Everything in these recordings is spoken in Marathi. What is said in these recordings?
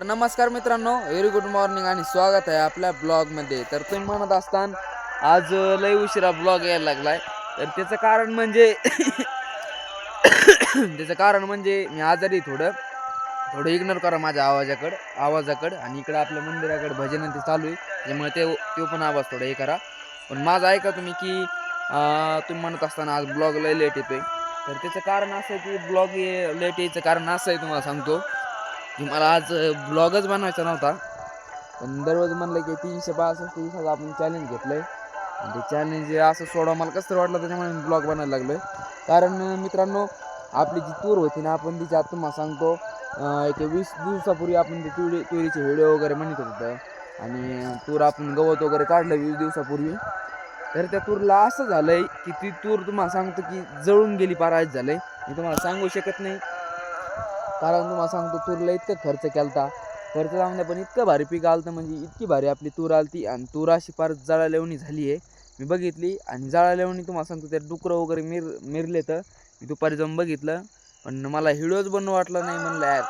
नमस्कार मित्रांनो व्हेरी गुड मॉर्निंग आणि स्वागत आहे आपल्या ब्लॉगमध्ये तर तुम्ही म्हणत असताना आज लय उशिरा ब्लॉग यायला लागलाय. तर त्याचं कारण म्हणजे त्याचं कारण म्हणजे मी आजारी थोडं. थोडं इग्नोर करा माझ्या आवाजाकडं आवाजाकडं. आणि इकडं आपल्या मंदिराकडे भजन ते चालू आहे. त्यामुळे ते तो पण आवाज थोडा हे करा. पण माझं ऐका तुम्ही की तुम्ही म्हणत असताना आज ब्लॉग लय लेट येतोय. तर त्याचं कारण असं आहे की ब्लॉग लेट यायचं कारण असं आहे तुम्हाला सांगतो. मला आज ब्लॉगच बनवायचा नव्हता. पण दररोज म्हणलं की तीनशे बासष्ट दिवसाचं आपण चॅलेंज घेतलं आहे ते चॅलेंज असं सोडा मला कसं वाटलं त्याच्यामुळे मी ब्लॉग बनायला लागलो आहे कारण मित्रांनो आपली जी तूर होती ना आपण तिची आता तुम्हाला सांगतो एक वीस दिवसापूर्वी आपण ते तुरी तुरीचे व्हिडिओ वगैरे म्हणत होतो आणि तूर आपण गवत वगैरे काढलं वीस दिवसापूर्वी. तर त्या तूरला असं झालं आहे की ती तूर तुम्हाला सांगतो की जळून गेली पारायच झालं आहे मी तुम्हाला सांगू शकत नाही. कारण तुम्हाला सांगतो तुरला इतकं खर्च केलता. खर्च जाऊन द्या पण इतकं भारी पीक आलं म्हणजे इतकी भारी आपली तूर आलती आणि तूर अशी फार जाळा लेवणी झाली आहे. मी बघितली आणि जाळा लेवणी तुम्हाला सांगतो त्या डुकरं वगैरे मिर मिरले तर मी दुपारी जाऊन बघितलं. पण मला हिडोच बनवून वाटलं नाही म्हणलं यार.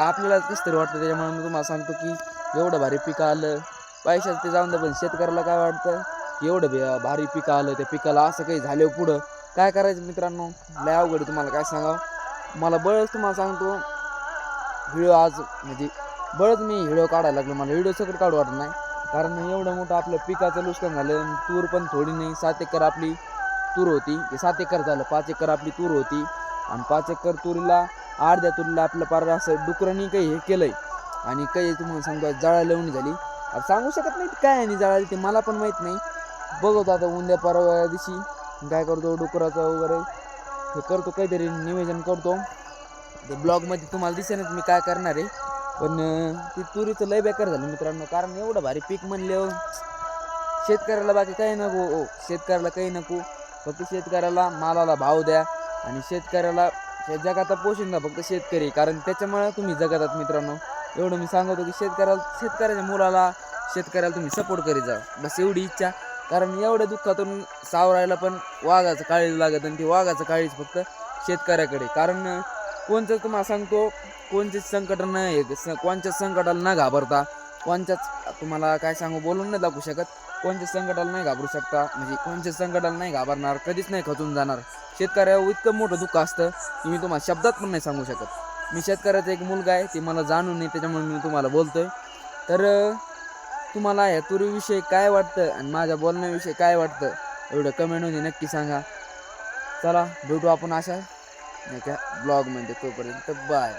आपल्याला कसं तरी वाटतं त्याच्यामुळे मी तुम्हाला सांगतो की एवढं भारी पीक आलं. पैशाचं ते जाऊन द्या पण शेतकऱ्याला काय वाटतं की एवढं भारी पीक आलं त्या पिकाला असं काही झालं पुढं. काय करायचं मित्रांनो? लय अवघड तुम्हाला काय सांगावं? मला बळच तुम्हाला सांगतो व्हिडिओ आज म्हणजे बळच मी व्हिडिओ काढायला लागलो. मला व्हिडिओ सगळं काढू वाटत नाही. कारण एवढं मोठं आपलं पिकाचं नुकसान झालं तूर पण थोडी नाही. सात एकर आपली तूर होती. ते सात एकर झालं. पाच एकर आपली तूर होती. आणि पाच एकर तुरीला अर्ध्या तुरीला आपलं पार असं डुकरांनी काही हे केलं आहे आणि काही तुम्हाला सांगतो जाळा लावणी झाली. आता सांगू शकत नाही काय आणि जाळाली ते मला पण माहीत नाही. बघतो आता उद्या परवा दिवशी काय करतो डुकराचं वगैरे. हे करतो काहीतरी नियोजन करतो. ते ब्लॉगमध्ये तुम्हाला दिसेनच मी काय करणार आहे. पण ती तुरीचं लय बेकार झालं मित्रांनो. कारण एवढं भारी पीक म्हणलं शेतकऱ्याला बाकी काही नको. ओ शेतकऱ्याला काही नको. फक्त शेतकऱ्याला मालाला भाव द्या आणि शेतकऱ्याला या जगाचा पोषण द्या फक्त शेतकरी. कारण त्याच्यामुळे तुम्ही जगतात मित्रांनो. एवढं मी सांगतो की शेतकऱ्याला शेतकऱ्याच्या मुलाला शेतकऱ्याला तुम्ही सपोर्ट करीत जा. बस एवढी इच्छा. कारण एवढ्या दुःखातून सावरायला पण वाघाचं काळीज लागत आणि ते वाघाचं काळीज फक्त शेतकऱ्याकडे. कारण कोणचं तुम्हाला सांगतो कोणतेच संकट न येत कोणत्याच संकटाला न घाबरता कोणत्याच तुम्हाला काय सांगू बोलून नाही दाखवू शकत. कोणत्याच संकटाला नाही घाबरू शकता म्हणजे कोणत्याच संकटाला नाही घाबरणार कधीच नाही खचून जाणार. शेतकऱ्यावर इतकं मोठं दुःख असतं की मी तुम्हाला शब्दात पण नाही सांगू शकत. मी शेतकऱ्याचा एक मुलगा आहे ते मला जाणून नाही त्याच्यामुळे मी तुम्हाला बोलतोय. तर तुम्हाला या तुरीविषयी काय वाटतं आणि माझ्या बोलण्याविषयी काय वाटतं एवढं कमेंटमध्ये नक्की सांगा. चला भेटू आपण अशा नाही का ब्लॉगमध्ये तोपर्यंत बाय